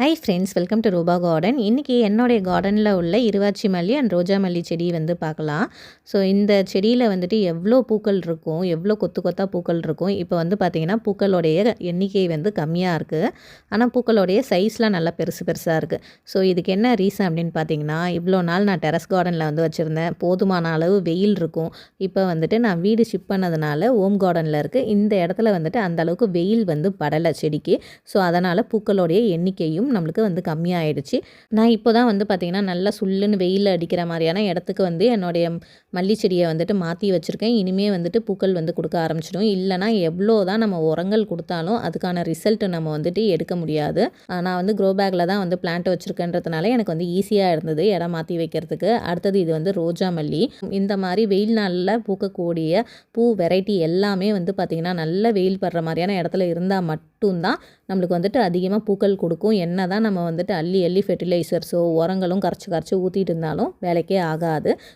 Hi friends welcome to Rupa garden இன்றைக்கி என்னுடைய கார்டனில் உள்ள இருவாச்சி மல்லி அண்ட் ரோஜா மல்லி செடி வந்து பார்க்கலாம். ஸோ இந்த செடியில் வந்துட்டு எவ்வளோ பூக்கள் இருக்கும் எவ்வளோ கொத்து கொத்தாக பூக்கள் இருக்கும். இப்போ வந்து பார்த்திங்கன்னா பூக்களுடைய எண்ணிக்கை வந்து கம்மியாக இருக்குது ஆனால் பூக்களுடைய சைஸ்லாம் நல்லா பெருசு பெருசாக இருக்குது ஸோ இதுக்கு என்ன ரீசன் அப்படின்னு பார்த்தீங்கன்னா இவ்வளோ நாள் நான் டெரஸ் கார்டனில் வந்து வச்சுருந்தேன். போதுமான அளவு வெயில் இருக்கும். இப்போ வந்துட்டு நான் வீடு ஷிஃப்ட் பண்ணதுனால ஓம் கார்டனில் இருக்குது இந்த இடத்துல வந்துட்டு அந்த அளவுக்கு வெயில் வந்து படலை செடிக்கு. ஸோ அதனால் பூக்களுடைய எண்ணிக்கையும் நம்மளுக்கு வந்து கம்மியாயிடுச்சு. நான் இப்போ தான் வந்து பார்த்திங்கன்னா நல்லா சுல்லுன்னு வெயில் அடிக்கிற மாதிரியான இடத்துக்கு வந்து என்னுடைய மல்லி செடியை வந்துட்டு மாற்றி வச்சுருக்கேன். இனிமேல் வந்துட்டு பூக்கள் வந்து கொடுக்க ஆரம்பிச்சிடும். இல்லைனா எவ்வளோ தான் நம்ம உரங்கள் கொடுத்தாலும் அதுக்கான ரிசல்ட் நம்ம வந்துட்டு எடுக்க முடியாது. நான் வந்து க்ரோ பேக்கில் தான் வந்து பிளான்ட் வச்சுருக்கேன்றதுனால எனக்கு வந்து ஈஸியாக இருந்தது இடம் மாற்றி வைக்கிறதுக்கு. அடுத்தது இது வந்து ரோஜா மல்லி. இந்த மாதிரி வெயில் நாளில் பூக்கக்கூடிய பூ வெரைட்டி எல்லாமே வந்து பார்த்திங்கன்னா நல்ல வெயில் படுற மாதிரியான இடத்துல இருந்தால் மட்டும்தான் நம்மளுக்கு வந்துட்டு அதிகமாக பூக்கள் கொடுக்கும். என்ன தான் நம்ம வந்துட்டு அள்ளி அள்ளி ஃபெர்டிலைசர்ஸோ உரங்களும் கரைச்சி கரைச்சி ஊற்றிட்டு இருந்தாலும் வேலைக்கே ஆகாது.